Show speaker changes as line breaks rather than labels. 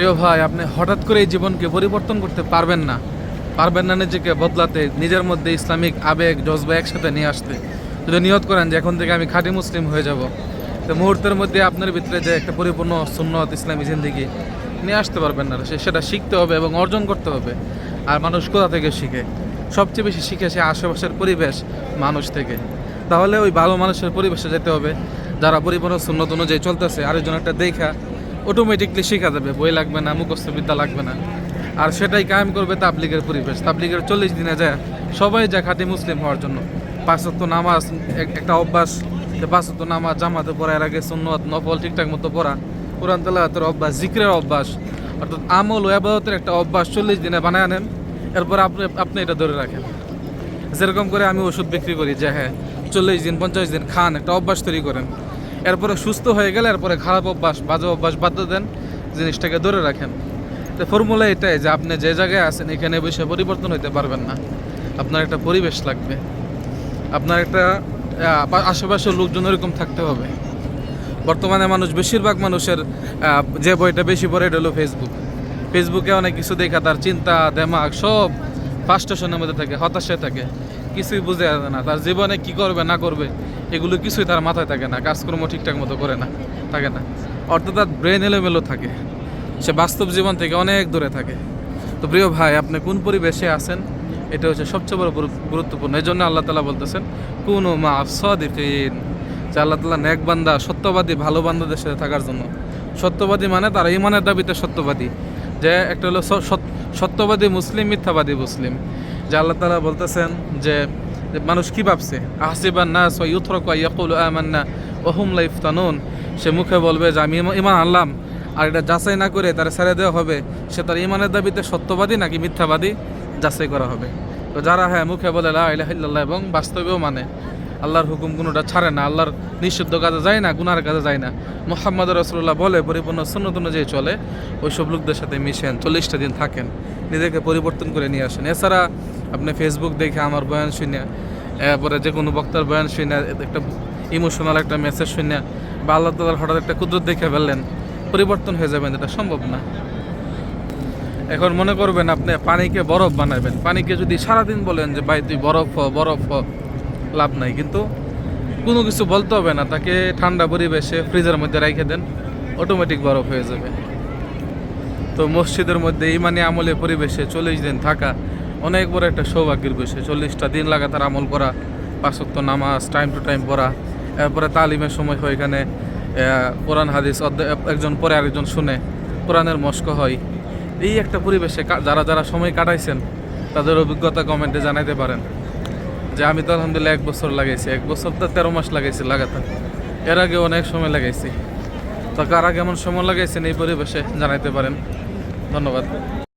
প্রিয় ভাই, আপনি হঠাৎ করে এই জীবনকে পরিবর্তন করতে পারবেন না। পারবেন না নিজেকে বদলাতে, নিজের মধ্যে ইসলামিক আবেগ, জজবা একসাথে নিয়ে আসতে। যদি নিয়ত করেন যে এখন থেকে আমি খাঁটি মুসলিম হয়ে যাব। তো মুহূর্তের মধ্যে আপনার ভিতরে যে একটা পরিপূর্ণ সুন্নত, ইসলামী জিন্দিগি নিয়ে আসতে পারবেন না। সেটা শিখতে হবে এবং অর্জন করতে হবে। আর মানুষ কোথা থেকে শিখে? সবচেয়ে বেশি শিখে সে আশেপাশের পরিবেশ, মানুষ থেকে। তাহলে ওই ভালো মানুষের পরিবেশে যেতে হবে। যারা পরিপূর্ণ সুন্নত অনুযায়ী চলতেছে আরেকজন একটা দেখা অটোমেটিকলি শেখা যাবে, বই লাগবে না, মুখস্থ বিদ্যা লাগবে না। আর সেটাই কায়েম করবে তাবলিগের পরিবেশ। তাবলিগের চল্লিশ দিনে যায়, সবাই যায় খাঁটি মুসলিম হওয়ার জন্য। পাঁচত্ব নামাজ একটা অভ্যাস, যে পাঁচত্ব নামাজ জামাতে পড়া, এর আগে সুন্নত, নফল ঠিকঠাক মতো পড়া, কোরআন তালাহাতের অভ্যাস, জিক্রের অভ্যাস, অর্থাৎ আমল ও আবাদতের একটা অভ্যাস চল্লিশ দিনে বানায় আনেন। এরপর আপনি আপনি এটা ধরে রাখেন। যেরকম করে আমি ওষুধ বিক্রি করি, যে হ্যাঁ চল্লিশ দিন, পঞ্চাশ দিন খান, একটা অভ্যাস তৈরি করেন। এরপরে সুস্থ হয়ে গেলে এরপরে খারাপ অভ্যাস, বাজে অভ্যাস বাদ দেন, জিনিসটাকে ধরে রাখেন। তো ফর্মুলা এটাই যে আপনি যে জায়গায় আছেন, এখানে বসে পরিবর্তন হইতে পারবেন না। আপনার একটা পরিবেশ লাগবে। আপনার একটা আশেপাশের লোকজন এরকম থাকতে হবে। বর্তমানে মানুষ, বেশিরভাগ মানুষের যে বইটা বেশি পড়ে এটা হলো ফেসবুক ফেসবুকে অনেক কিছু দেখা, তার চিন্তা, দেমাগ সব ফাস্টেশনের মধ্যে থাকে, হতাশায় থাকে। কিছুই বুঝে আসে না। তার জীবনে কি করবে, না করবে, এগুলো কিছুই তার মাথায় থাকে না। কাজকর্ম ঠিকঠাক মতো করে না, থাকে না। অর্থাৎ তার ব্রেন এলোমেলো থাকে। সে বাস্তব জীবন থেকে অনেক দূরে থাকে। তো প্রিয় ভাই, আপনি কোন পরিবেশে আছেন? এটা হচ্ছে সবচেয়ে বড় গুরুত্বপূর্ণ। এই জন্য আল্লাহ তালা বলতেছেন, কোন মা সদিকিন যে আল্লাহ তালা বান্দা, সত্যবাদী, ভালো বান্দাদের সাথে থাকার জন্য। সত্যবাদী মানে তারা ইমানের দাবিতে সত্যবাদী। যে একটা হলো সত্যবাদী মুসলিম, মিথ্যাবাদী মুসলিম। যে আল্লাহ তালা বলতেছেন যে মানুষ কি ভাবছে? আহসিবান না সৈয়ুথরক ইয়াকুল আমান্না লাইফ তানুন সে মুখে বলবে যে, আমি ইমান আল্লাম আর এটা যাচাই না করে তার ছেড়ে দেওয়া হবে। সে তার ইমানের দাবিতে সত্যবাদী নাকি মিথ্যাবাদী যাচাই করা হবে? তো যারা হ্যাঁ মুখে বলে লা ইলাহা এবং বাস্তবেও মানে আল্লাহর হুকুম কোনোটা ছাড়ে না, আল্লাহর নিষিদ্ধ কাজে যায় না, গুনার কাজে যায় না। মোহাম্মদ রসুল্লাহ বলে, পরিপূর্ণ সুন্নত অনুযায়ী চলে, ওইসব লোকদের সাথে মিশেন, চল্লিশটা দিন থাকেন, নিজেকে পরিবর্তন করে নিয়ে আসেন। এছাড়া আপনি ফেসবুক দেখে আমার বয়ান শুনে, এরপরে যে কোনো বক্তার বয়ান শুনে, একটা ইমোশনাল একটা মেসেজ শুনে, বা আল্লাহ তালার হঠাৎ একটা কুদরত দেখে ফেললেন, পরিবর্তন হয়ে যাবেন, এটা সম্ভব না। এখন মনে করবেন আপনি পানিকে বরফ বানাবেন। পানিকে যদি সারাদিন বলেন যে, ভাই, তুই বরফ হ বরফ হ। লাভ নাই, কিন্তু কোনো কিছু বলতে হবে না, তাকে ঠান্ডা পরিবেশে ফ্রিজের মধ্যে রেখে দেন অটোমেটিক বরফ হয়ে যাবে। তো মসজিদের মধ্যে ইমানি আমলে পরিবেশে চল্লিশ দিন থাকা অনেক বড় একটা সৌভাগ্যের বিষয়। চল্লিশটা দিন লাগাতার আমল করা পাঁচক্ত নামাজ টাইম টু টাইম পড়া, এরপরে তালিমের সময় হয় এখানে কোরআন, হাদিস একজন পরে আরেকজন শুনে কোরআনের মস্ক হয়। এই একটা পরিবেশে যারা যারা সময় কাটাইছেন, তাদের অভিজ্ঞতা কমেন্টে জানাইতে পারেন। যে আমি তো আলহামদুলিল্লাহ এক বছর লাগাইছি, এক বছর তো তেরো মাস লাগাইছি লাগাতার। এর আগে অনেক সময় লাগাইছি। তো কার আগে এমন সময় লাগাইছেন এই পরিবেশে জানাইতে পারেন। ধন্যবাদ।